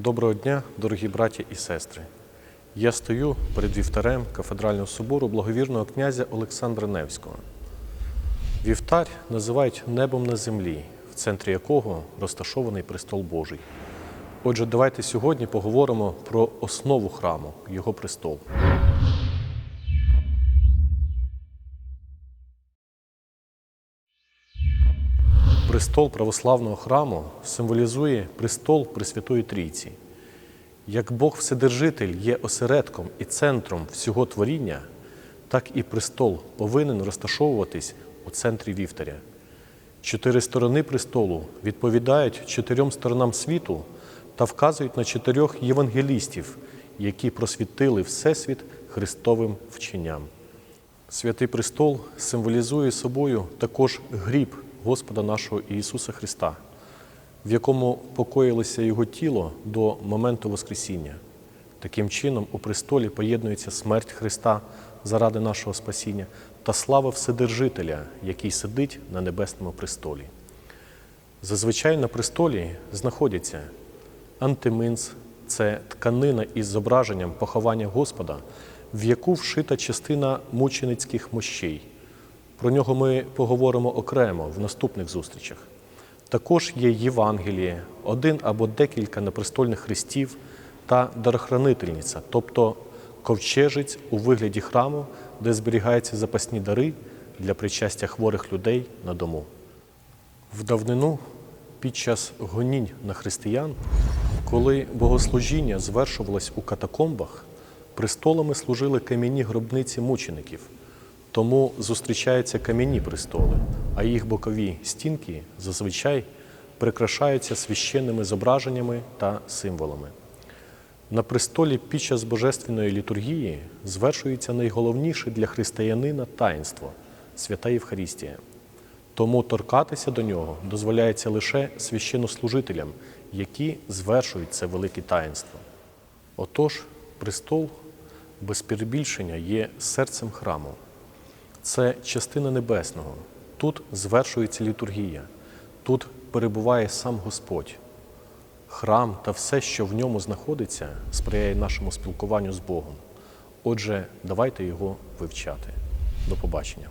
Доброго дня, дорогі браті і сестри. Я стою перед вівтарем кафедрального собору благовірного князя Олександра Невського. Вівтар називають небом на землі, в центрі якого розташований престол Божий. Отже, давайте сьогодні поговоримо про основу храму, його престол. Престол православного храму символізує престол Пресвятої Трійці. Як Бог Вседержитель є осередком і центром всього творіння, так і престол повинен розташовуватись у центрі вівтаря. Чотири сторони престолу відповідають чотирьом сторонам світу та вказують на чотирьох євангелістів, які просвітили Всесвіт Христовим вченням. Святий престол символізує собою також гріб Господа нашого Ісуса Христа, в якому покоїлося Його тіло до моменту Воскресіння. Таким чином, у престолі поєднується смерть Христа заради нашого спасіння та слава Вседержителя, який сидить на небесному престолі. Зазвичай на престолі знаходяться антиминц, це тканина із зображенням поховання Господа, в яку вшита частина мученицьких мощей. Про нього ми поговоримо окремо в наступних зустрічах. Також є Євангеліє, один або декілька непрестольних хрестів та дарохранительниця, тобто ковчежець у вигляді храму, де зберігаються запасні дари для причастя хворих людей на дому. В давнину під час гонінь на християн, коли богослужіння звершувалось у катакомбах, престолами служили кам'яні гробниці мучеників. Тому зустрічаються кам'яні престоли, а їх бокові стінки зазвичай прикрашаються священними зображеннями та символами. На престолі під час божественної літургії звершується найголовніше для християнина таїнство свята Євхарістія. Тому торкатися до нього дозволяється лише священнослужителям, які звершують це велике таїнство. Отож, престол без перебільшення є серцем храму. Це частина небесного. Тут звершується літургія, тут перебуває сам Господь. Храм та все, що в ньому знаходиться, сприяє нашому спілкуванню з Богом. Отже, давайте його вивчати. До побачення.